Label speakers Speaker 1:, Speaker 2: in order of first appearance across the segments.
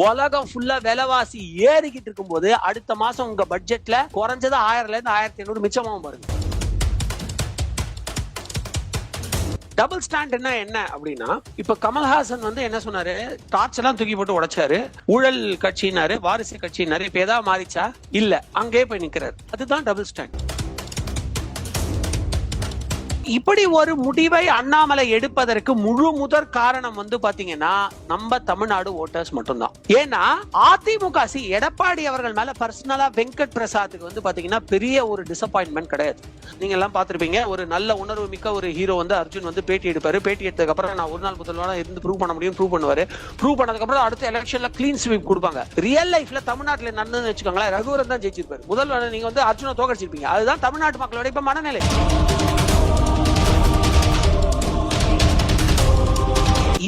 Speaker 1: உலகம் ஃபுல்லா விலைவாசி ஏறிக்கிட்டு இருக்கும்போது அடுத்த மாசம் உங்க பட்ஜெட்ல குறைஞ்சது ஆயிரம்ல இருந்து ஆயிரத்தி ஐநூறு மிச்சமாகவும் பாருங்க. டபுள் ஸ்டாண்ட் என்ன என்ன அப்படின்னா இப்ப கமல்ஹாசன் வந்து என்ன சொன்னாரு? டார்ச் எல்லாம் தூக்கி போட்டு உடைச்சாரு. ஊழல் கட்சினாரு வாரிசு கட்சினாரு இப்ப ஏதாவது மாறிச்சா? இல்ல அங்கேயே போய் நிக்கிறாரு. அதுதான் டபுள் ஸ்டாண்ட் இப்படி ஒரு முடிவை அண்ணாமலை எடுப்பதற்கு முழு முதற் காரணம் வந்து பாத்தீங்கன்னா நம்ம தமிழ்நாடு ஓட்டர்ஸ் மட்டும்தான். ஏன்னா அதிமுக சி எடப்பாடி அவர்கள் மேல பர்சனலா வெங்கட் பிரசாத்துக்கு வந்து பாத்தீங்கன்னா பெரிய ஒரு டிசப்பாயின்மெண்ட் கிடையாது. நீங்க எல்லாம் பாத்திருப்பீங்க ஒரு நல்ல உணர்வு மிக்க ஒரு ஹீரோ வந்து அர்ஜுன் வந்து பேட்டி எடுப்பாரு. பேட்டி எடுத்ததுக்கு அப்புறம் நான் ஒரு நாள் முதல்வரா இருந்து ப்ரூவ் பண்ண முடியும் ப்ரூவ் பண்ணுவாரு. ப்ரூவ் பண்ணதுக்கு அப்புறம் அடுத்த எலெக்ஷன்ல கிளீன் ஸ்வீப் கொடுப்பாங்க. ரியல் லைஃப்ல தமிழ்நாட்டுல நடந்ததுன்னு வச்சுக்கோங்களேன் ரகுவரன் தான் ஜெயிச்சிருப்பாரு. முதல்வர் நீங்க வந்து அர்ஜுனை தோக்கடிச்சிருப்பீங்க. அதுதான் தமிழ்நாட்டு மக்களோட இப்ப மனநிலை.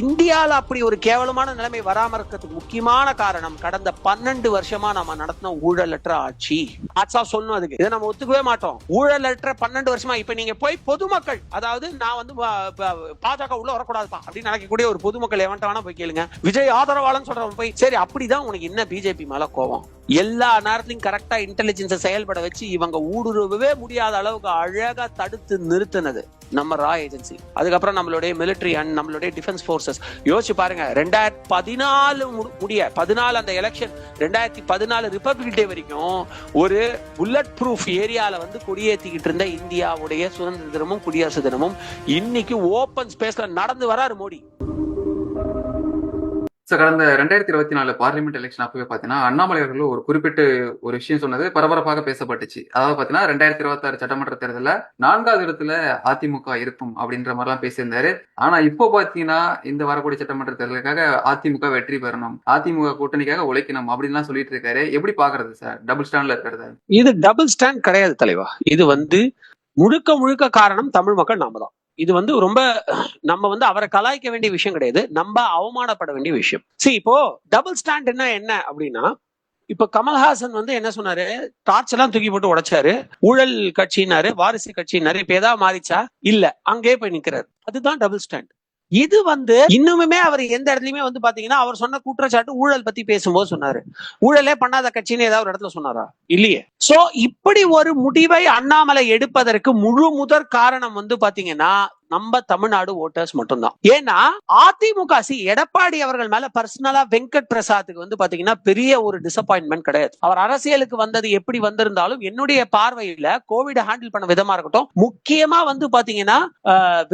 Speaker 1: இந்தியாவில் அப்படி ஒரு கேவலமான நிலைமை வராம இருக்கிறதுக்கு முக்கியமான காரணம் கடந்த பன்னெண்டு வருஷமா நம்ம நடத்தின ஊழலற்ற ஆட்சி. ஆட்சா சொல்லணும் அதுக்கு. இதை நம்ம ஒத்துக்கவே மாட்டோம். ஊழலற்ற பன்னெண்டு வருஷமா இப்ப நீங்க போய் பொதுமக்கள் அதாவது நான் வந்து பாஜக உள்ள வரக்கூடாதுப்பா அப்படின்னு நினைக்கக்கூடிய ஒரு பொதுமக்கள் எவன்ட்ட வேணா போய் கேளுங்க. விஜய் ஆதரவாளன்னு சொல்றவன் போய் சரி அப்படிதான் உனக்கு என்ன பிஜேபி மேல கோவம் எல்லா நேரத்திலையும் கரெக்டா இன்டெலிஜென்ஸை செயல்பட வச்சு இவங்க ஊடுருவவே முடியாத அளவுக்கு அழகா தடுத்து நிறுத்தினது. நம்ம ரா ஏஜென்சி அதுக்கப்புறம் நம்மளுடைய மிலிட்டரி அண்ட் நம்மளுடைய டிஃபென்ஸ் ஃபோர்ஸஸ் யோசிச்சு பாருங்க ரெண்டாயிரத்தி பதினாலு முடிய பதினாலு அந்த எலெக்ஷன் ரெண்டாயிரத்தி பதினாலு ரிப்பப்ளிக் டே வரைக்கும் ஒரு புல்லட் ப்ரூஃப் ஏரியாவில் வந்து கொடியேற்றிக்கிட்டு இருந்த இந்தியாவுடைய சுதந்திர தினமும் குடியரசு தினமும் இன்னைக்கு ஓப்பன் ஸ்பேஸ்ல நடந்து வராரு மோடி.
Speaker 2: ஸோ கடந்த ரெண்டாயிரத்தி இருபத்தி நாலு பார்லிமெண்ட் எலெக்ஷன் அப்பவே பாத்தீங்கன்னா அண்ணாமலை அவர்கள் ஒரு குறிப்பிட்டு ஒரு விஷயம் சொன்னது பரபரப்பாக பேசப்பட்டுச்சு. அதாவது பார்த்தீங்கன்னா ரெண்டாயிரத்தி இருபத்தாறு சட்டமன்ற தேர்தலில் நான்காவது இடத்துல அதிமுக இருக்கும் அப்படின்ற மாதிரிலாம் பேசியிருந்தாரு. ஆனா இப்போ பாத்தீங்கன்னா இந்த வரக்கூடிய சட்டமன்ற தேர்தலுக்காக அதிமுக வெற்றி பெறணும் அதிமுக கூட்டணிக்காக உழைக்கணும் அப்படின்லாம் சொல்லிட்டு இருக்காரு. எப்படி பாக்குறது சார்? டபுள் ஸ்டாண்ட்ல இருக்கிறது.
Speaker 1: இது டபுள் ஸ்டாண்ட் கிடையாது தலைவா. இது வந்து முழுக்க முழுக்க காரணம் தமிழ் மக்கள் நாம தான். இது வந்து ரொம்ப நம்ம வந்து அவரை கலாய்க்க வேண்டிய விஷயம் கிடையாது. நம்ம அவமானப்பட வேண்டிய விஷயம். சரி இப்போ டபுள் ஸ்டாண்ட் என்ன என்ன அப்படின்னா இப்ப கமல்ஹாசன் வந்து என்ன சொன்னாரு? டார்ச் எல்லாம் தூக்கி போட்டு உடைச்சாரு. ஊழல் கட்சினாரு வாரிசு கட்சினாரு இப்ப ஏதாவது மாறிச்சா? இல்ல. அங்கேயே போய் நிக்கிறாரு. அதுதான் டபுள் ஸ்டாண்ட் இது வந்து இன்னுமுமே அவர் எந்த இடத்துலயுமே வந்து பாத்தீங்கன்னா அவர் சொன்ன குற்றச்சாட்டு ஊழல் பத்தி பேசும்போது சொன்னாரு. ஊழலே பண்ணாத கட்சின்னு ஏதாவது ஒரு இடத்துல சொன்னாரா? இல்லையே. சோ இப்படி ஒரு முடிவை அண்ணாமலை எடுப்பதற்கு முழு முதற் காரணம் வந்து பாத்தீங்கன்னா நம்ம தமிழ்நாடு ஓட்டர்ஸ் மட்டும்தான். ஏன்னா அதிமுக சி எடப்பாடி அவர்கள் மேல பர்சனலா வெங்கட் பிரசாத்துக்கு வந்து பாத்தீங்கன்னா பெரிய ஒரு டிசப்பாயின்மெண்ட் கிடையாது. அவர் அரசியலுக்கு வந்தது எப்படி வந்திருந்தாலும் என்னுடைய பார்வையில கோவிட் ஹேண்டில் பண்ண விதமா இருக்கட்டும் முக்கியமா வந்து பாத்தீங்கன்னா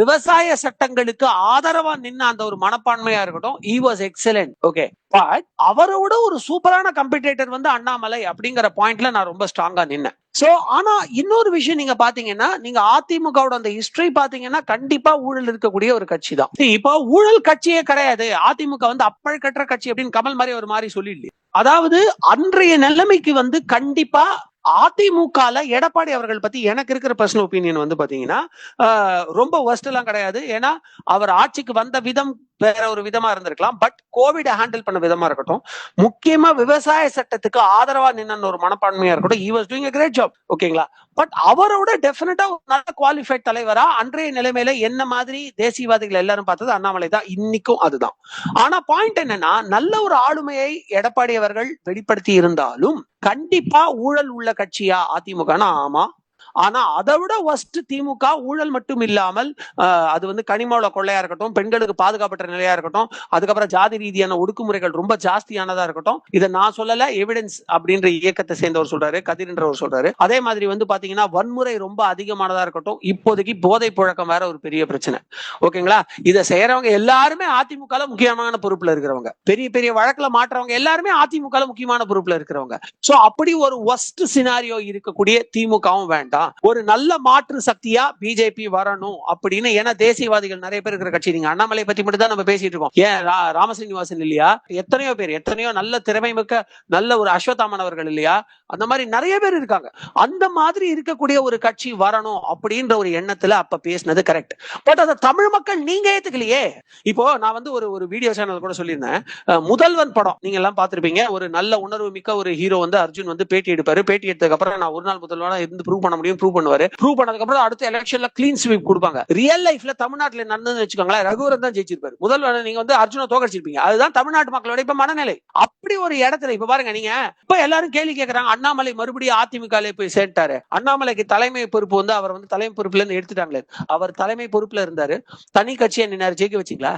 Speaker 1: விவசாய சட்டங்களுக்கு ஆதரவா நின்ன அந்த ஒரு மனப்பான்மையா இருக்கட்டும் he was excellent okay but அவரோட ஒரு சூப்பரான கம்பெட்டேட்டர் வந்து அண்ணாமலை அப்படிங்கிற பாயிண்ட்ல நான் ரொம்ப ஸ்ட்ராங்கா நின்னேன். சோ ஆனா இன்னொரு விஷயம் நீங்க பாத்தீங்கன்னா நீங்க அதிமுகவோட அந்த ஹிஸ்டரி பாத்தீங்கன்னா கண்டிப்பா ஊழல் இருக்கக்கூடிய ஒரு கட்சி தான் இப்போ ஊழல் கட்சியே கிடையாது. அதிமுக வந்து அப்பழுக்கற்ற கட்சி அப்படின்னு கமல் மாதிரி ஒரு மாதிரி சொல்லிடல அதாவது அன்றைய நிலைமைக்கு வந்து கண்டிப்பா அதிமுகல எடப்பாடி அவர்கள் பத்தி எனக்கு இருக்கிற பர்சனல் ஒப்பீனியன் வந்து பாத்தீங்கன்னா ரொம்ப ஒஸ்ட் எல்லாம் கிடையாது. ஏன்னா அவர் ஆட்சிக்கு வந்த விதம் வேற ஒரு விதமா இருந்திருக்கலாம். பட் கோவிட ஹேண்டில் பண்ண விதமா இருக்கட்டும். முக்கியமா விவசாய சட்டத்துக்கு ஆதரவா நின்னு ஒரு மனப்பான்மையா இருக்கட்டும். He was doing great job ஓகேங்களா? பட் அவரோட டெஃபினட்டா ஒரு நல்ல குவாலிஃபைட் தலைவரா அன்றைய நிலைமையில என்ன மாதிரி தேசியவாதிகள் எல்லாரும் பார்த்தது அண்ணாமலை தான். இன்னைக்கும் அதுதான். ஆனா பாயிண்ட் என்னன்னா நல்ல ஒரு ஆளுமையை எடப்பாடி அவர்கள் வெளிப்படுத்தி இருந்தாலும் கண்டிப்பா ஊழல் உள்ள கட்சியா அதிமுகனா ஆமா ஆனா அதை விட ஒஸ்ட் திமுக ஊழல் மட்டும் இல்லாமல் ஆஹ், அது வந்து கனிமவள கொள்ளையா இருக்கட்டும் பெண்களுக்கு பாதுகாப்பற்ற நிலையா இருக்கட்டும் அதுக்கப்புறம் ஜாதி ரீதியான ஒடுக்குமுறைகள் ரொம்ப ஜாஸ்தியானதா இருக்கட்டும் இதை நான் சொல்லல எவிடன்ஸ் அப்படின்ற இயக்கத்தை சேர்ந்தவர் சொல்றாரு கதிர்ன்றவர் சொல்றாரு. அதே மாதிரி வந்து பாத்தீங்கன்னா வன்முறை ரொம்ப அதிகமானதா இருக்கட்டும் இப்போதைக்கு போதை புழக்கம் வேற ஒரு பெரிய பிரச்சனை. ஓகேங்களா? இதை செய்யறவங்க எல்லாருமே அதிமுக முக்கியமான பொறுப்புல இருக்கிறவங்க. பெரிய பெரிய வழக்குல மாற்றவங்க எல்லாருமே அதிமுக முக்கியமான பொறுப்புல இருக்கிறவங்க. சோ அப்படி ஒரு ஒஸ்ட் சினாரியோ இருக்கக்கூடிய திமுகவும் வேண்டாம். ஒரு நல்ல மாற்று சக்தியா பிஜேபி வரணும் அப்படின்னு ஏன்னா தேசியவாதிகள் நிறைய பேர் இருக்கிற கட்சி. நீங்க அண்ணாமலை பத்தி மட்டும் தான் நம்ம பேசிட்டு இருக்கோம். ஏன் ராமசீனிவாசன் இல்லையா? எத்தனையோ பேர் எத்தனையோ நல்ல திறமை மிக்க நல்ல ஒரு அஸ்வத்தாமன் அவர்கள் இல்லையா? அந்த மாதிரி நிறைய பேர் இருக்காங்க. அந்த மாதிரி இருக்கக்கூடிய ஒரு கட்சி வரணும் அப்படின்ற ஒரு எண்ணத்துல அப்ப பேசினது கரெக்ட் பட் அதை தமிழ் மக்கள் நீங்க ஏத்துக்கலையே. இப்போ நான் வந்து ஒரு ஒரு வீடியோ சேனல் கூட சொல்லியிருந்தேன். முதல்வன் படம். நீங்க எல்லாம் பாத்திருப்பீங்க ஒரு நல்ல உணர்வு மிக்க ஒரு ஹீரோ வந்து அர்ஜுன் வந்து பேட்டி எடுப்பாரு. பேட்டி எடுத்ததுக்கு அப்புறம் நான் ஒரு நாள் முதல்வனா இருந்து ப்ரூவ் பண்ண முடியும். முடியும் ப்ரூவ் பண்ணுவாரு. ப்ரூவ் பண்ணதுக்கு அப்புறம் அடுத்த எலெக்ஷன்ல கிளீன் ஸ்வீப் கொடுப்பாங்க. ரியல் லைஃப்ல தமிழ்நாட்டுல நடந்ததுன்னு வச்சுக்கோங்களேன் ரகுவரன் தான் ஜெயிச்சிருப்பாரு. முதல் நீங்க வந்து அர்ஜுன தோக்கடிச்சிருப்பீங்க. அதுதான் தமிழ்நாட்டு மக்களோட இப்ப மனநிலை. அப்படி ஒரு இடத்துல இப்ப பாருங்க நீங்க இப்ப எல்லாரும் கேள்வி கேட்கறாங்க அண்ணாமலை மறுபடியும் அதிமுக போய் சேர்ந்துட்டாரு. அண்ணாமலைக்கு தலைமை பொறுப்பு வந்து அவர் வந்து தலைமை பொறுப்புல இருந்து எடுத்துட்டாங்களே. அவர் தலைமை பொறுப்புல இருந்தாரு. தனி கட்சியை நின்னாரு. ஜெயிக்க வச்சுங்களா?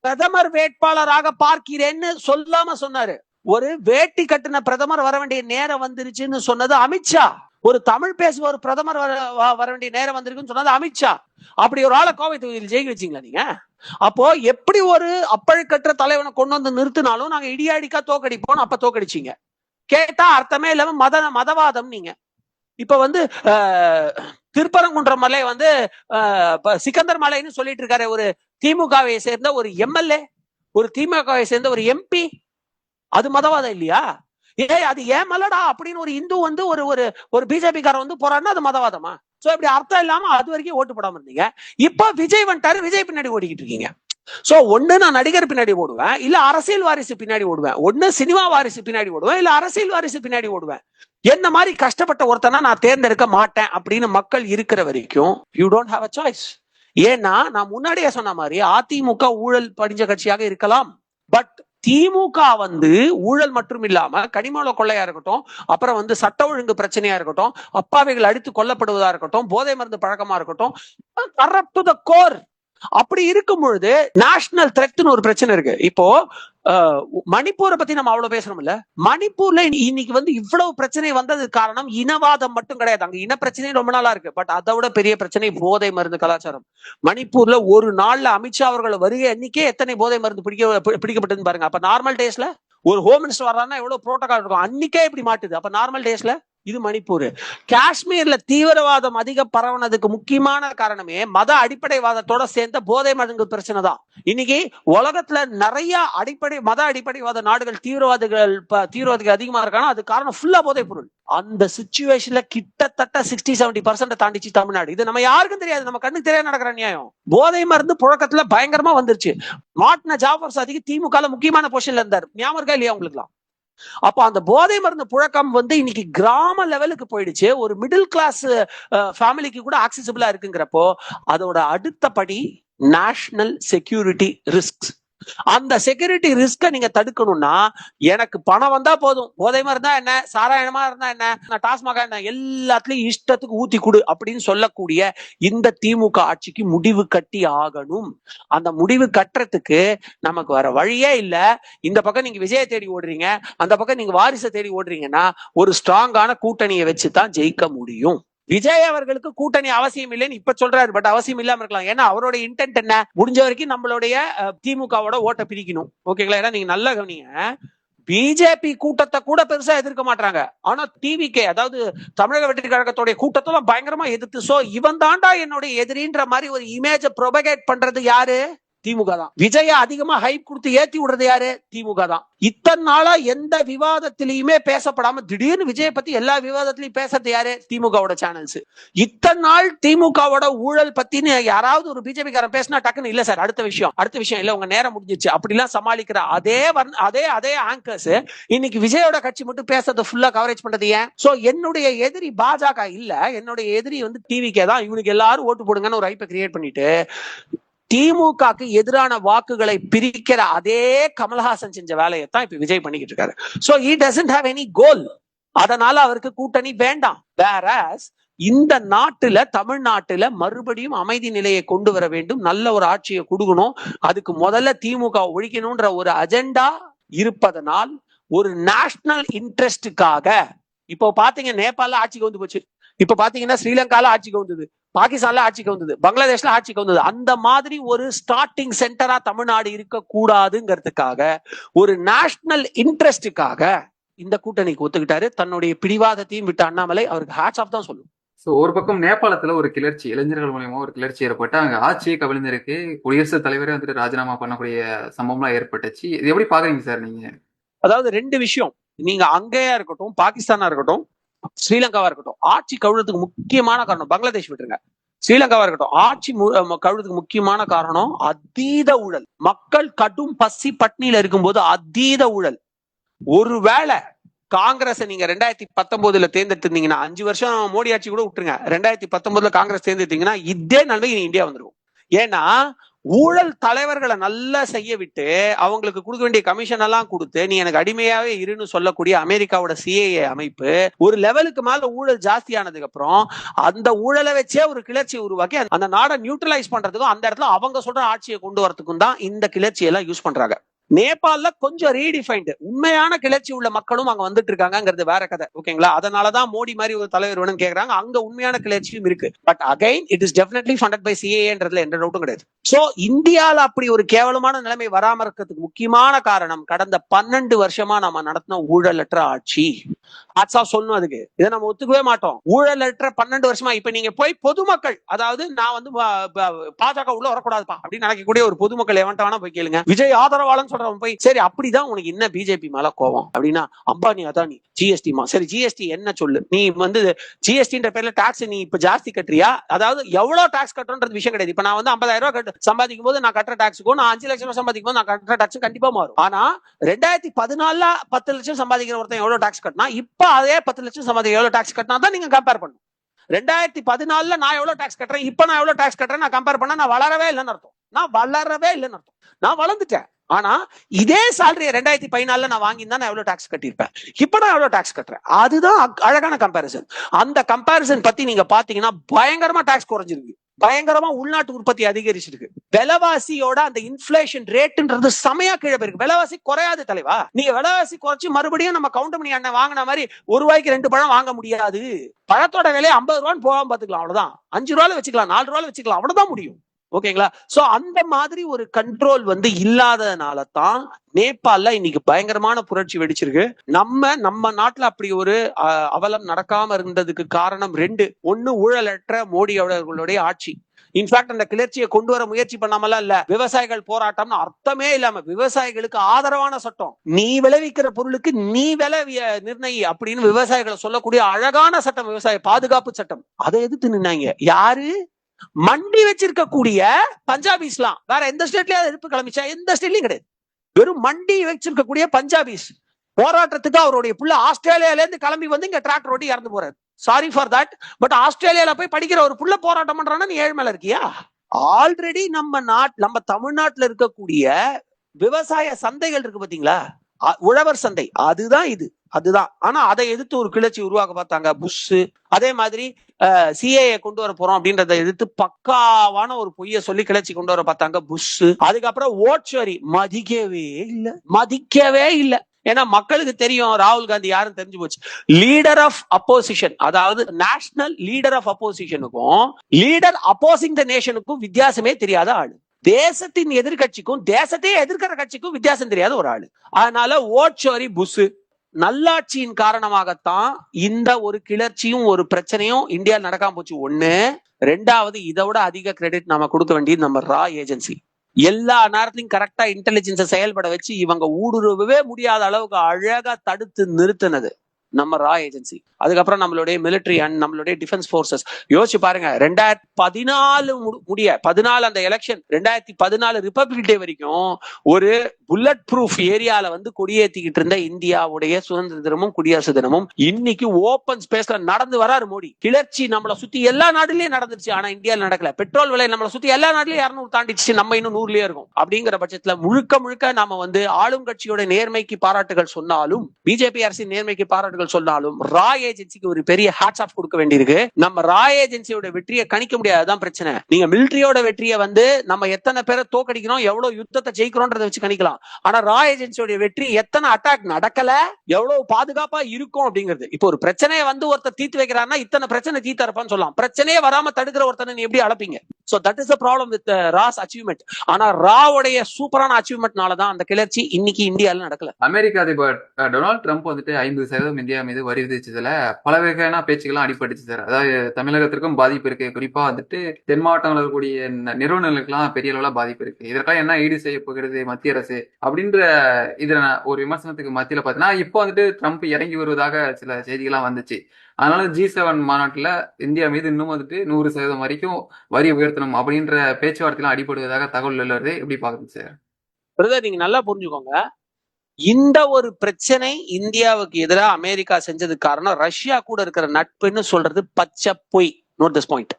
Speaker 1: பிரதமர் வேட்பாளராக பார்க்கிறேன்னு சொல்லாம சொன்னாரு. ஒரு வேட்டி கட்டின பிரதமர் வர வேண்டிய நேரம் வந்துருச்சுன்னு சொன்னது அமித்ஷா. ஒரு தமிழ் பேசுவ ஒரு பிரதமர் வர வ- வர வேண்டிய நேரம் வந்திருக்குன்னு சொன்னது அமித்ஷா. அப்படி ஒரு ஆளை கோவை தொகுதியில் ஜெயிக்க வச்சிங்களா நீங்க? அப்போ எப்படி ஒரு அப்பழுக்கற்ற தலைவனை கொண்டு வந்து நிறுத்தினாலும் நாங்க இடியாடிக்கா தோக்கடிப்போம் அப்ப தோக்கடிச்சீங்க. கேட்டா அர்த்தமே இல்லாம மத மதவாதம் நீங்க. இப்ப வந்து திருப்பரங்குன்ற திருப்பரங்குன்றம் மலை வந்து சிக்கந்தர் மலைன்னு சொல்லிட்டு இருக்காரு ஒரு திமுகவை சேர்ந்த ஒரு எம்எல்ஏ ஒரு திமுகவை சேர்ந்த ஒரு எம்பி. அது மதவாதம் இல்லையா? ஏய் அது ஏன் மலடா அப்படின்னு ஒரு இந்து வந்து ஒரு ஒரு ஒரு பிஜேபி காரன் வந்து போறாருன்னா அது மதவாதமா? சோ இப்படி அர்த்தம் இல்லாம அது வரைக்கும் ஓட்டு போடாம இருந்தீங்க. இப்போ விஜய் வந்துட்டாரு விஜய் பின்னாடி ஓடிக்கிட்டு இருக்கீங்க. சோ ஒண்ணு நான் நடிகர் பின்னாடி ஓடுவேன் இல்ல அரசியல் வாரிசு பின்னாடி ஓடுவேன். ஒண்ணு சினிமா வாரிசு பின்னாடி ஓடுவேன் இல்ல அரசியல் வாரிசு பின்னாடி ஓடுவேன். என்ன மாதிரி கஷ்டப்பட்ட ஒருத்தனா நான் தேர்ந்தெடுக்க மாட்டேன் அப்படின்னு மக்கள் இருக்கிற வரைக்கும் you don't have a choice ஏன்னா நான் முன்னாடியே சொன்ன மாதிரி அதிமுக ஊழல் படிஞ்ச கட்சியாக இருக்கலாம். பட் திமுக வந்து ஊழல் மட்டும் இல்லாம கனிமவள கொள்ளையா இருக்கட்டும் அப்புறம் வந்து சட்ட ஒழுங்கு பிரச்சனையா இருக்கட்டும் அப்பாவைகள் அடித்து கொல்லப்படுவதா இருக்கட்டும் போதை மருந்து பழக்கமா இருக்கட்டும் கரப்ட் டு த கோர் அப்படி இருக்கும் பொழுது நேஷனல் த்ரெட்னு ஒரு பிரச்சனை இருக்கு. இப்போ மணிப்பூரை பத்தி நம்ம அவ்வளவு பேசுறோம்ல. மணிப்பூர்ல இன்னைக்கு வந்து இவ்வளவு பிரச்சனை வந்ததுக்கு காரணம் இனவாதம் மட்டும் கிடையாது. அங்க இன பிரச்சனை ரொம்ப நாளா இருக்கு. பட் அதை விட பெரிய பிரச்சனை போதை மருந்து கலாச்சாரம். மணிப்பூர்ல ஒரு நாள்ல அமித்ஷா அவர்கள் வருகை அன்னைக்கே எத்தனை போதை மருந்து பிடிக்க பிடிக்கப்பட்டதுன்னு பாருங்க. அப்ப நார்மல் டேஸ்ல ஒரு ஹோம் மினிஸ்டர் வர்றாருன்னா எவ்வளவு புரோட்டோகால் இருக்கும். அன்னைக்கே இப்படி மாட்டுது. அப்ப நார்மல் டேஸ்ல இது மணிப்பூர். காஷ்மீர்ல தீவிரவாதம் அதிக பரவனதுக்கு முக்கியமான காரணமே மத அடிப்படைவாதத்தோட சேர்ந்த போதை மருந்து பிரச்சனை தான். இன்னைக்கு உலகத்துல நிறைய அடிப்படை மத அடிப்படைவாத நாடுகள் தீவிரவாதிகள் தீவிரவாதிகள் அதிகமா இருக்காங்க. அது காரணம் ஃபுல்லா போதை பொருள். அந்த சுச்சுவேஷன்ல கிட்டத்தட்ட சிக்ஸ்டி செவன்டி பர்சன்ட் தாண்டிச்சு தமிழ்நாடு. இது நம்ம யாருக்கும் தெரியாது. நம்ம கண்ணுக்கு தெரியாது நடக்கிற நியாயம் போதை மருந்து புழக்கத்துல பயங்கரமா வந்துருச்சு. மாட்டின ஜாஃபர் சாதிக்கு திமுக முக்கியமான பொசிஷன்ல இருந்தார். ஞாபகம் இல்லையா உங்களுக்கு அப்ப அந்த போதை மருந்து புழக்கம் வந்து இன்னைக்கு கிராம லெவலுக்கு போயிடுச்சு. ஒரு மிடில் கிளாஸ் ஃபேமிலிக்கு கூட ஆக்சசிபிளா இருக்குங்கிறப்போ அதோட அடுத்த படி நேஷனல் செக்யூரிட்டி ரிஸ்க் அந்த செக்யூரிட்டி ரிஸ்க நீங்க தடுக்கணும்னா எனக்கு பணம் வந்தா போதும். போதைமா இருந்தா என்ன? சாராயணமா இருந்தா என்ன? நான் டாஸ்மாக என்ன? எல்லாத்துலயும் இஷ்டத்துக்கு ஊத்தி கொடு அப்படின்னு சொல்லக்கூடிய இந்த திமுக ஆட்சிக்கு முடிவு கட்டி ஆகணும். அந்த முடிவு கட்டுறதுக்கு நமக்கு வர வழியே இல்ல. இந்த பக்கம் நீங்க விஜய தேடி ஓடுறீங்க. அந்த பக்கம் நீங்க வாரிசை தேடி ஓடுறீங்கன்னா ஒரு ஸ்ட்ராங்கான கூட்டணியை வச்சு தான் ஜெயிக்க முடியும். விஜய் அவர்களுக்கு கூட்டணி அவசியம் இல்லைன்னு இப்ப சொல்றாரு. பட் அவசியம் இல்லாம இருக்கலாம். ஏன்னா அவரோட இன்டென்ட் என்ன? முடிஞ்ச வரைக்கும் நம்மளுடைய திமுகவோட ஓட்டை பிரிக்கணும். ஓகேங்களா ஏன்னா நீங்க நல்லா கவனிங்க. பிஜேபி கூட்டத்தை கூட பெருசா எதிர்க்க மாட்டாங்க ஆனா டிவிகே அதாவது தமிழக வெற்றி கழகத்துடைய கூட்டத்தெல்லாம் பயங்கரமா எதிர்த்து. சோ இவன் தாண்டா என்னுடைய எதிரின்ற மாதிரி ஒரு இமேஜ ப்ரொபகேட் பண்றது யாரு? திமுக தான். விஜய அதிகமா ஹைப் கொடுத்து ஏத்தி விடுறது யாரு? திமுக தான். இத்தனை நாளா எந்த விவாதத்திலயுமே பேசப்படாம திடீர்னு விஜய பத்தி எல்லா விவாதத்திலயும் பேசுறது யாரு? திமுகவோட சேனல்ஸ் இத்தனை நாள் திமுகவோட ஊழல் பத்தின்னு யாராவது ஒரு பிஜேபிக்காரன் பேசினா டக்குன்னு இல்ல சார் அடுத்த விஷயம். அடுத்த விஷயம் இல்ல உங்க நேரம் முடிஞ்சிச்சு அப்படிலாம் சமாளிக்கிற அதே அதே அதே ஆங்கர்ஸ் இன்னைக்கு விஜயோட கட்சி மட்டும் பேசுறத ஃபுல்லா கவரேஜ் பண்றது ஏன்? சோ என்னுடைய எதிரி பாஜக இல்ல என்னுடைய எதிரி வந்து டிவிக்கே தான். இவனுக்கு எல்லாரும் ஓட்டு போடுங்கன்னு ஒரு ஐப்பை கிரியேட் பண்ணிட்டு திமுகக்கு எதிரான வாக்குகளை பிரிக்கிற அதே கமல்ஹாசன் செஞ்ச வேலையை தான் இப்ப விஜய் பண்ணிக்கிட்டு இருக்காரு. So he doesn't have any goal அதனால அவருக்கு கூட்டணி வேண்டாம். வேற இந்த நாட்டுல தமிழ்நாட்டுல மறுபடியும் அமைதி நிலையை கொண்டு வர வேண்டும். நல்ல ஒரு ஆட்சியை கொடுக்கணும். அதுக்கு முதல்ல திமுக ஒழிக்கணும்ன்ற ஒரு அஜெண்டா இருப்பதனால் ஒரு நேஷனல் இன்ட்ரெஸ்டுக்காக இப்போ பாத்தீங்க நேபாள ஆட்சிக்கு வந்து போச்சு. இப்ப பாத்தீங்கன்னா ஸ்ரீலங்கால ஆட்சிக்கு வந்தது. பாகிஸ்தான்ல ஆட்சிக்கு வந்தது பங்களாதேஷ்ல ஆட்சிக்கு வந்தது. அந்த மாதிரி ஒரு ஸ்டார்டிங் சென்டரா தமிழ்நாடு இருக்க கூடாதுங்கிறதுக்காக ஒரு நேஷனல் இன்ட்ரெஸ்டுக்காக இந்த கூட்டணிக்கு ஒத்துக்கிட்டாரு. தன்னுடைய பிடிவாதத்தையும் விட்ட அண்ணாமலை அவருக்கு ஹேட்ஸ் ஆஃப் தான் சொல்லும்.
Speaker 2: சோ ஒரு பக்கம் நேபாளத்துல ஒரு கிளர்ச்சி இளைஞர்கள் மூலியமா ஒரு கிளர்ச்சி ஏற்பட்டு அங்க ஆட்சியை கவிழ்ந்திருக்கு. குடியரசுத் தலைவரே வந்துட்டு ராஜினாமா பண்ணக்கூடிய சம்பவம்லாம் ஏற்பட்டுச்சு. இது எப்படி பாக்குறீங்க சார் நீங்க?
Speaker 1: அதாவது ரெண்டு விஷயம். நீங்க அங்கேயா இருக்கட்டும் பாகிஸ்தானா இருக்கட்டும் ஸ்ரீலங்காவா இருக்கட்டும் ஆட்சி கவுழத்துக்கு முக்கியமான காரணம் பங்களாதேஷ் விட்டுருங்க. ஸ்ரீலங்காவா இருக்கட்டும் ஆட்சி மு- முக்கியமான காரணம் அதீத ஊழல். மக்கள் கடும் பசி பட்னியில இருக்கும்போது அதீத ஊழல். ஒருவேளை காங்கிரஸ் நீங்க ரெண்டாயிரத்தி பத்தொன்பதுல தேர்ந்தெடுத்திருந்தீங்கன்னா அஞ்சு வருஷம் மோடி ஆட்சி கூட விட்டுருங்க. ரெண்டாயிரத்தி பத்தொன்பதுல காங்கிரஸ் தேர்ந்தெடுத்தீங்கன்னா இதே நிலைமை இந்தியா வந்துரும். ஏன்னா ஊழல் தலைவர்களை நல்லா செய்ய விட்டு அவங்களுக்கு கொடுக்க வேண்டிய கமிஷன் எல்லாம் கொடுத்து நீ எனக்கு அடிமையாவே இருன்னு சொல்லக்கூடிய அமெரிக்காவோட சிஏஏ அமைப்பு ஒரு லெவலுக்கு மேல ஊழல் ஜாஸ்தியானதுக்கு அப்புறம் அந்த ஊழலை வச்சே ஒரு கிளர்ச்சி உருவாக்கி அந்த- நாடை நியூட்ரலைஸ் பண்றதுக்கும் அந்த இடத்துல அவங்க சொல்ற ஆட்சியை கொண்டு வரதுக்கும் தான் இந்த கிளர்ச்சியெல்லாம் யூஸ் பண்றாங்க. நேபாள்ல கொஞ்சம் ரீடிஃபைன்டு உண்மையான கிளர்ச்சி உள்ள மக்களும் அங்க வந்துட்டு இருக்காங்கிறது வேற கதை. ஓகேங்களா அதனாலதான் மோடி மாதிரி ஒரு தலைவர் வேணும்னு கேக்குறாங்க. அங்க உண்மையான கிளர்ச்சியும் இருக்கு. But again it is definitely funded by சிஏன்றதுல எந்த டவுட்டும் கிடையாது. சோ இந்தியால அப்படி ஒரு கேவலமான நிலைமை வராம இருக்கிறதுக்கு முக்கியமான காரணம் கடந்த பன்னெண்டு வருஷமா நம்ம நடத்தின ஊழலற்ற ஆட்சி. ஆட்சா சொல்லணும் அதுக்கு. இதை நம்ம ஒத்துக்கவே மாட்டோம். ஊழலற்ற பன்னெண்டு வருஷமா இப்ப நீங்க போய் பொதுமக்கள் அதாவது நான் வந்து பாஜக உள்ள வரக்கூடாதுப்பா அப்படின்னு நினைக்கக்கூடிய ஒரு பொதுமக்கள் எவன்ட்ட வேணா போய் கேளுங்க. விஜய் ஆதரவாளன் சொல்றவன் போய் சரி அப்படிதான் உனக்கு என்ன பிஜேபி மேல கோவம் அப்படின்னா அம்பானி அதானி ஜிஎஸ்டி மா? சரி ஜிஎஸ்டி என்ன சொல்லு? நீ வந்து ஜிஎஸ்டின்ற பேர்ல டாக்ஸ் நீ இப்ப ஜாஸ்தி கட்டுறியா? அதாவது எவ்வளவு டாக்ஸ் கட்டுறது விஷயம் கிடையாது. இப்ப நான் வந்து 50000 ரூபாய் கட்டு சம்பாதிக்கும் போது நான் கட்டுற டாக்ஸுக்கும் நான் அஞ்சு லட்சம் ரூபாய் சம்பாதிக்கும் போது நான் கட்டுற டாக்ஸ் கண்டிப்பா மாறும். ஆனா ரெண்டாயிரத்தி பதினாலுல பத்து லட்சம் சம்பாதிக்கிற ஒருத்தன் எவ்வளவு டாக்ஸ் கட்டினா இப்ப அதே பத்து லட்சம் சம்பாதி எவ்வளவு டாக்ஸ் கட்டினா தான் நீங்க கம்பேர் பண்ணும் ரெண்டாயிரத்தி பதினாலுல நான் எவ்வளவு டாக்ஸ் கட்டுறேன். இப்ப நான் எவ்வளவு டாக்ஸ் கட்டுறேன். நான் கம்பேர் பண்ண நான் வளரவே இல்லைன்னு அர்த்தம். நான் வளரவே இல்லைன்னு அர்த்தம். நான் வளர்ந்துட்டேன். ஆனா இதே சேலரியை ரெண்டாயிரத்தி பதினாலுல நான் வாங்கியிருந்தா நான் எவ்வளவு டாக்ஸ் கட்டியிருப்பேன். இப்ப நான் எவ்வளவு டாக்ஸ் கட்டுறேன். அதுதான் அழகான கம்பேரிசன் அந்த கம்பேரிசன் பத்தி நீங்க பாத்தீங்கன்னா பயங்கரமா டாக்ஸ் குறைஞ்சிருக்கு. பயங்கரமா உள்நாட்டு உற்பத்தி அதிகரிச்சிருக்கு. விலைவாசியோட அந்த இன்ஃபிளேஷன் ரேட்டுன்றது செமையா கீழே போயிருக்கு. விலவாசி குறையாது தலைவா. நீங்க விலைவாசி குறைச்சு மறுபடியும் நம்ம கவுண்ட் பண்ணி அண்ணன் வாங்கின மாதிரி ஒரு ரூபாய்க்கு ரெண்டு பழம் வாங்க முடியாது. பழத்தோட விலையை ஐம்பது ரூபான்னு போகாம பாத்துக்கலாம் அவ்வளவுதான். அஞ்சு ரூபால வச்சுக்கலாம் நாலு ரூபால வச்சுக்கலாம் அவ்வளவுதான் முடியும். ஓகேங்களா? சோ அந்த மாதிரி ஒரு கண்ட்ரோல் வந்து இல்லாததுனால தான் நேபாளில் இன்னைக்கு பயங்கரமான புரட்சி வெடிச்சிருக்கு. நம்ம நம்ம நாட்டுல அப்படி ஒரு அஹ், அவலம் நடக்காம இருந்ததுக்கு காரணம் ரெண்டு. ஒண்ணு ஊழலற்ற மோடி அவர்களுடைய ஆட்சி. இன்ஃபேக்ட் அந்த கிளர்ச்சியை கொண்டு வர முயற்சி பண்ணாமலாம் இல்ல. விவசாயிகள் போராட்டம்னு அர்த்தமே இல்லாம விவசாயிகளுக்கு ஆதரவான சட்டம். நீ விளைவிக்கிற பொருளுக்கு நீ விலை நிர்ணயி அப்படின்னு விவசாயிகளை சொல்லக்கூடிய அழகான சட்டம் விவசாய பாதுகாப்பு சட்டம். அதை எதிர்த்து நின்னாங்க. யாரு? மண்டி வச்சிருக்கக்கூடிய பஞ்சாபிஸ்லாம் வேற எந்த ஸ்டேட்லயும் எதிர்ப்பு கிளம்பிச்சா எந்த ஸ்டேட்லயும் கிடையாது. வெறும் மண்டி வச்சிருக்கக்கூடிய பஞ்சாபிஸ். போராட்டத்துக்கு அவருடைய புள்ள ஆஸ்திரேலியால இருந்து கிளம்பி வந்து இங்க டிராக்டர் ஓட்டி இறந்து போறாரு. சாரி ஃபார் தட் பட் ஆஸ்திரேலியால போய் படிக்கிற ஒரு புள்ள போராட்டம் பண்றான்னா நீ ஏழு மேல இருக்கியா? ஆல்ரெடி நம்ம நாட் நம்ம தமிழ்நாட்டுல இருக்கக்கூடிய விவசாய சந்தைகள் இருக்கு பாத்தீங்களா? உழவர் சந்தை. அதுதான் இது. அதுதான். ஆனா அதை எதிர்த்து ஒரு கிளர்ச்சி உருவாக்க பார்த்தாங்க. புஷ். அதே மாதிரி சிஏஏ கொண்டு வர போறோம் அப்படின்றத எதிர்த்து பக்காவான ஒரு பொய்ய சொல்லி கிளர்ச்சி கொண்டு வர பார்த்தாங்க புஷ். அதுக்கப்புறம் ஓட்சரி மதிக்கவே இல்ல. மதிக்கவே இல்லை. ஏன்னா மக்களுக்கு தெரியும் ராகுல் காந்தி யாருன்னு தெரிஞ்சு போச்சு. லீடர் ஆஃப் அப்போசிஷன் அதாவது நேஷனல் லீடர் ஆஃப் அப்போசிஷனுக்கும் லீடர் அப்போசிங் த நேஷனுக்கும் வித்தியாசமே தெரியாத ஆளு. தேசத்தின் எதிர்கட்சிக்கும் தேசத்தையே எதிர்க்கிற கட்சிக்கும் வித்தியாசம் தெரியாத ஒரு ஆளு. அதனால ஓட்சோரி புஷ். நல்லாட்சியின் காரணமாகத்தான் இந்த ஒரு கிளர்ச்சியும் ஒரு பிரச்சனையும் இந்தியா நடக்காம போச்சு. ஒண்ணு ரெண்டாவது இதை விட அதிக கிரெடிட் நம்ம கொடுக்க வேண்டியது நம்ம ரா ஏஜென்சி எல்லா நேரத்திலையும் கரெக்டா இன்டெலிஜென்ஸை செயல்பட வச்சு இவங்க ஊடுருவவே முடியாத அளவுக்கு அழகா தடுத்து நிறுத்தினது. நம்ம ரா ஏஜென்சி அதுக்கப்புறம் நம்மளுடைய மிலிட்டரி அண்ட் நம்மளுடைய டிஃபென்ஸ் ஃபோர்ஸஸ் யோசிச்சு பாருங்க ரெண்டாயிரத்தி பதினாலு முடிய பதினாலு அந்த எலெக்ஷன் ரெண்டாயிரத்தி பதினாலு ரிபப்ளிக் டே வரைக்கும் ஒரு புல்லட் ப்ரூஃப் ஏரியால வந்து கொடியேத்திக்கிட்டு இருந்த இந்தியாவுடைய சுதந்திர தினமும் குடியரசு தினமும் இன்னைக்கு ஓபன் ஸ்பேஸ்ல நடந்து வராரு மோடி. கிளர்ச்சி நம்மளை சுத்தி எல்லா நாடுலயும் நடந்துருச்சு ஆனா இந்தியால நடக்கல. பெட்ரோல் விலை நம்மளை சுத்தி எல்லா நாடுலயும் இரநூறு தாண்டிச்சு நம்ம இன்னும் நூறுலயே இருக்கும். அப்படிங்கிற பட்சத்துல முழுக்க முழுக்க நாம வந்து ஆளும் கட்சியோட நேர்மைக்கு பாராட்டுகள் சொன்னாலும் பிஜேபி அரசின் நேர்மைக்கு பாராட்டுகள் சொன்னாலும் ரா ஏஜென்சிக்கு ஒரு பெரிய ஹேட்ஸ் ஆஃப் கொடுக்க வேண்டியிருக்கு. நம்ம ரா ஏஜென்சியோட வெற்றியை கணிக்க முடியாதுதான் பிரச்சனை. நீங்க மிலிட்ரியோட வெற்றியை வந்து நம்ம எத்தனை பேரை தோக்கடிக்கிறோம் எவ்வளவு யுத்தத்தை ஜெயிக்கிறோன்றதை வச்சு கணிக்கலாம். ஆனா ரா ஏஜென்சியோட வெற்றி எத்தனை அட்டாக் நடக்கல எவ்வளவு பாதுகாப்பா இருக்கும் அப்படிங்கிறது. இப்போ ஒரு பிரச்சனையை வந்து ஒருத்தர் தீர்த்து வைக்கிறாருன்னா இத்தனை பிரச்சனை தீர்த்தரப்பான்னு சொல்லலாம். பிரச்சனையே வராம தடுக்கிற ஒருத்தனை நீ எப்படி அழைப்பீங்க? So that is problem with RAW's achievement ஆனா ராவுடைய சூப்பரான அச்சீவ்மெண்ட்னால தான் அந்த கிளர்ச்சி இன்னைக்கு இந்தியால நடக்கல.
Speaker 2: அமெரிக்க அதிபர் டொனால்ட் ட்ரம்ப் வந்துட்டு ஐம்பது சதவீதம் இந்தியா மீது வரி விதிச்சதுல பல வகையான பேச்சுக்கெல்லாம் அடிபட்டுச்சு சார். அதாவது தமிழகத்திற்கும் பாதிப்பு இருக்கு. குறிப்பா வந்துட்டு தென் மாவட்டங்களில் இருக்கக்கூடிய நிறுவனங்களுக்கெல்லாம் பெரிய அளவுல பாதிப்பு இருக்கு. இதற்காக என்ன ஈடு செய்ய போகிறது மத்திய அரசு அப்படின்ற இதுல ஒரு விமர்சனத்துக்கு மத்தியில பாத்தீங்கன்னா இப்போ வந்துட்டு ட்ரம்ப் இறங்கி வருவதாக சில செய்திகள்லாம் வந்துச்சு. அதனால ஜி செவன் மாநாட்டில் இந்தியா மீது இன்னும் வந்துட்டு நூறு சதவீதம் வரைக்கும் வரி உயர்த்தணும் அப்படின்ற பேச்சுவார்த்தைலாம் அடிபடுவதாக தகவல் வருது எப்படி பாக்குது சார்?
Speaker 1: பிரதர் நீங்க நல்லா புரிஞ்சுக்கோங்க. இந்த ஒரு பிரச்சனை இந்தியாவுக்கு எதிராக அமெரிக்கா செஞ்சதுக்கு காரணம் ரஷ்யா கூட இருக்கிற நட்புன்னு சொல்றது பச்சை பொய். நோட் திஸ் பாயிண்ட்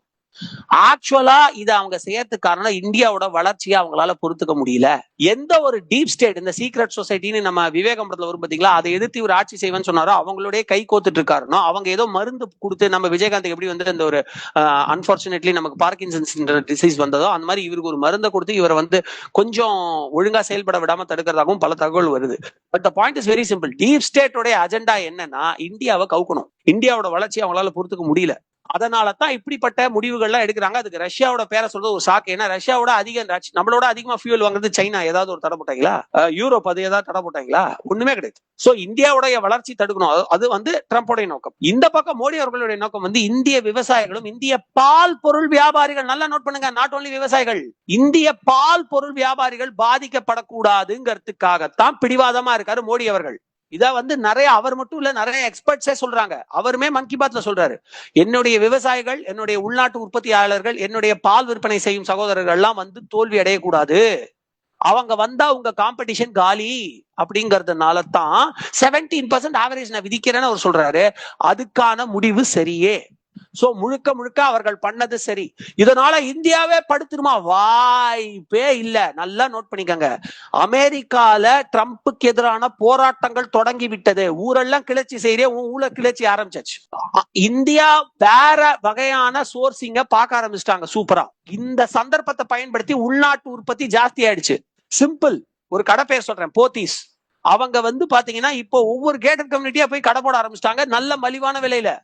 Speaker 1: ஆக்சுவலா இதை அவங்க செய்யறதுக்கு காரணம் இந்தியாவோட வளர்ச்சியை அவங்களால பொறுத்துக்க முடியல. எந்த ஒரு டீப் ஸ்டேட் இந்த சீக்ரெட் சொசைட்டின்னு நம்ம விவேகம் படத்துல வரும் பாத்தீங்களா? அதை எதிர்த்து இவர் ஆட்சி செய்வேன்னு சொன்னாரோ அவங்களுடைய கை கோத்துட்டு இருக்காருனோ அவங்க ஏதோ மருந்து கொடுத்து நம்ம விஜயகாந்த் எப்படி வந்து இந்த ஒரு அன்பார்ச்சுனேட்லி நமக்கு பார்க்கின்சன்ஸ் டிசீஸ் வந்ததோ அந்த மாதிரி இவருக்கு ஒரு மருந்தை கொடுத்து இவரை வந்து கொஞ்சம் ஒழுங்கா செயல்பட விடாம தடுக்கிறதாகவும் பல தகவல் வருது. But the point is very simple deep ஸ்டேட்டோட agenda என்னன்னா இந்தியாவை கவுக்கணும். இந்தியாவோட வளர்ச்சி அவங்களால பொறுத்துக்க முடியல. அதனால தான் இப்படிப்பட்ட முடிவுகள்லாம் எடுக்கிறாங்க. அதுக்கு ரஷ்யாவோட பேரை சொல்றது ஒரு ஷாக். ஏன்னா ரஷ்யாவோட அதிக நம்மளோட அதிகமா ஃபியூல் வாங்குறது சைனா. ஏதாவது ஒரு தடை போட்டாங்களா? யூரோப் அது ஏதாவது தடை போட்டாங்களா? ஒண்ணுமே கிடையாது. சோ இந்தியாவுடைய வளர்ச்சி தடுக்கணும். அது- வந்து ட்ரம்போடைய நோக்கம். இந்த பக்கம் மோடி அவர்களுடைய நோக்கம் வந்து இந்திய விவசாயிகளும் இந்திய பால் பொருள் வியாபாரிகள் நல்லா நோட் பண்ணுங்க நாட் ஓன்லி விவசாயிகள் இந்திய பால் பொருள் வியாபாரிகள் பாதிக்கப்படக்கூடாதுங்கிறதுக்காகத்தான் பிடிவாதமா இருக்காரு மோடி அவர்கள். இதை வந்து நிறைய அவர் மட்டும் இல்ல நிறைய எக்ஸ்பர்ட்ஸே சொல்றாங்க. அவருமே மன் கி பாத்ல சொல்றாரு. என்னுடைய விவசாயிகள் என்னுடைய உள்நாட்டு உற்பத்தியாளர்கள் என்னுடைய பால் விற்பனை செய்யும் சகோதரர்கள் எல்லாம் வந்து தோல்வி அடையக்கூடாது. அவங்க வந்தா உங்க காம்படிஷன் காலி அப்படிங்கறதுனால தான் செவன்டீன் பர்சன்ட் ஆவரேஜ் நான் விதிக்கிறேன்னு அவர் சொல்றாரு. அதுக்கான முடிவு சரியே. சோ முழுக்க முழுக்க அவர்கள் பண்ணது சரி. இதனால இந்தியாவே படுத்துருமா? வாய்ப்பே இல்ல. நல்லா நோட் பண்ணிக்கங்க. அமெரிக்கால ட்ரம்ப்புக்கு எதிரான போராட்டங்கள் தொடங்கி விட்டது ஊரெல்லாம் கிளர்ச்சி செய்யறே உன் ஊழ கிளர்ச்சி ஆரம்பிச்சாச்சு. இந்தியா வேற வகையான சோர்சிங்க பார்க்க ஆரம்பிச்சிட்டாங்க. சூப்பரா இந்த சந்தர்ப்பத்தை பயன்படுத்தி உள்நாட்டு உற்பத்தி ஜாஸ்தி ஆயிடுச்சு. சிம்பிள் ஒரு கடை பேர் சொல்றேன். போத்தீஸ். அவங்க வந்து பாத்தீங்கன்னா இப்போ ஒவ்வொரு கேட்டட் கம்யூனிட்டியா போய் கடை போட ஆரம்பிச்சிட்டாங்க. நல்ல மலிவான விலையில.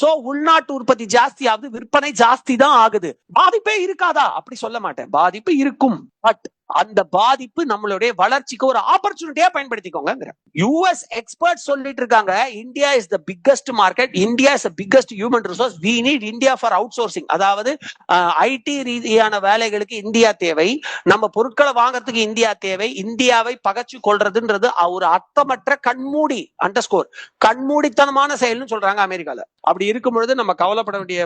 Speaker 1: சோ உள்நாட்டு உற்பத்தி ஜாஸ்தி ஆகுது விற்பனை ஜாஸ்தி தான் ஆகுது. பாதிப்பே இருக்காதா? அப்படி சொல்ல மாட்டேன். பாதிப்பு இருக்கும். பட் அந்த பாதிப்பு நம்மளுடைய வளர்ச்சிக்கு ஒரு ஆப்பர்ச்சுனிட்டியா பயன்படுத்திக்கோங்க யூஎஸ் எக்ஸ்பர்ட் சொல்லிட்டு இருக்காங்க India is the biggest market India is biggest human resource we need India for outsourcing அதாவது ஐடி ரீதியான வேலைகளுக்கு இந்தியா தேவை. நம்ம பொருட்களை வாங்குறதுக்கு இந்தியா தேவை. இந்தியாவை பகச்சு கொள்றதுன்றது ஒரு அர்த்தமற்ற கண்மூடி அண்டர் ஸ்கோர் கண்மூடித்தனமான செயல்னு சொல்றாங்க அமெரிக்கால. அப்படி இருக்கும் பொழுது நம்ம கவலைப்பட வேண்டிய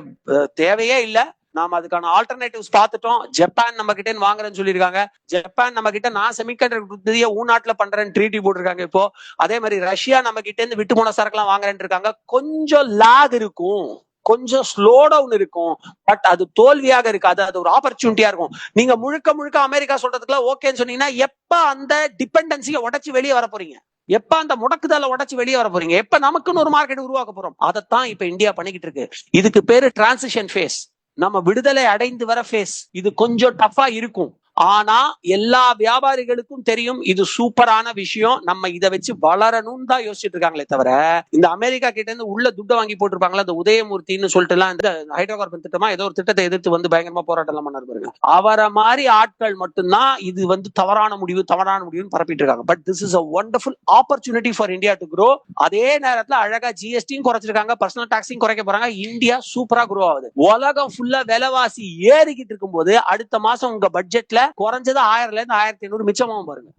Speaker 1: தேவையே இல்லை. நாம அதுக்கான ஆல்டர்னேட்டிவ்ஸ் பார்த்துட்டோம். ஜப்பான் நம்ம கிட்ட வாங்குறேன்னு சொல்லியிருக்காங்க. ஜப்பான் நம்ம கிட்ட நான் செமிகண்டக்டர் உற்பத்தியை ஊநாட்டுல பண்றேன்னு ட்ரீட்டி போட்டிருக்காங்க இப்போ. அதே மாதிரி ரஷ்யா நம்ம கிட்ட இருந்து விட்டு போன சரக்குலாம் வாங்குறேன்னு இருக்காங்க. கொஞ்சம் லாக் இருக்கும். கொஞ்சம் ஸ்லோ டவுன் இருக்கும். பட் அது தோல்வியாக இருக்காது. அது ஒரு ஆப்பர்ச்சுனிட்டியா இருக்கும். நீங்க முழுக்க முழுக்க அமெரிக்கா சொல்றதுக்குலாம் ஓகேன்னு சொன்னீங்கன்னா எப்ப அந்த டிபெண்டன்சியை உடைச்சு வெளியே வர போறீங்க? எப்ப அந்த முடக்குதலை உடச்சு வெளியே வர போறீங்க? எப்ப நமக்குன்னு ஒரு மார்க்கெட் உருவாக்க போறோம்? அதைத்தான் இப்ப இந்தியா பண்ணிக்கிட்டு இருக்கு. இதுக்கு பேரு டிரான்சிஷன் ஃபேஸ் நம்ம விடுதலை அடைந்து வர ஃபேஸ் இது கொஞ்சம் டஃபா இருக்கும். ஆனா எல்லா வியாபாரிகளுக்கும் தெரியும் இது சூப்பரான விஷயம். நம்ம இதை வச்சு வளரணும்னு தான் யோசிச்சுட்டு இருக்காங்களே தவிர இந்த அமெரிக்கா கிட்ட இருந்து உள்ள துட்டை வாங்கி போட்டிருப்பாங்களா அந்த உதயமூர்த்தின்னு சொல்லிட்டு எல்லாம் இந்த ஹைட்ரோ கார்பன் திட்டமா ஏதோ ஒரு திட்டத்தை எதிர்த்து வந்து பயங்கரமா போராட்டம் எல்லாம் பண்ணாரு பாருங்க. அவரை மாதிரி ஆட்கள் மட்டும்தான் இது வந்து தவறான முடிவு தவறான முடிவுன்னு பரப்பிட்டு இருக்காங்க. But this is a wonderful opportunity for India to grow அதே நேரத்துல அழகா ஜிஎஸ்டியும் குறைச்சிருக்காங்க பர்சனல் டாக்ஸையும் குறைக்க போறாங்க. இந்தியா சூப்பரா குரோ ஆகுது. உலகம் ஃபுல்லா விலைவாசி ஏறிக்கிட்டு இருக்கும்போது அடுத்த மாசம் உங்க பட்ஜெட்ல குறைஞ்சது ஆயிரம்ல இருந்து ஆயிரத்தி ஐநூறு மிச்சமாகும் பாருங்க.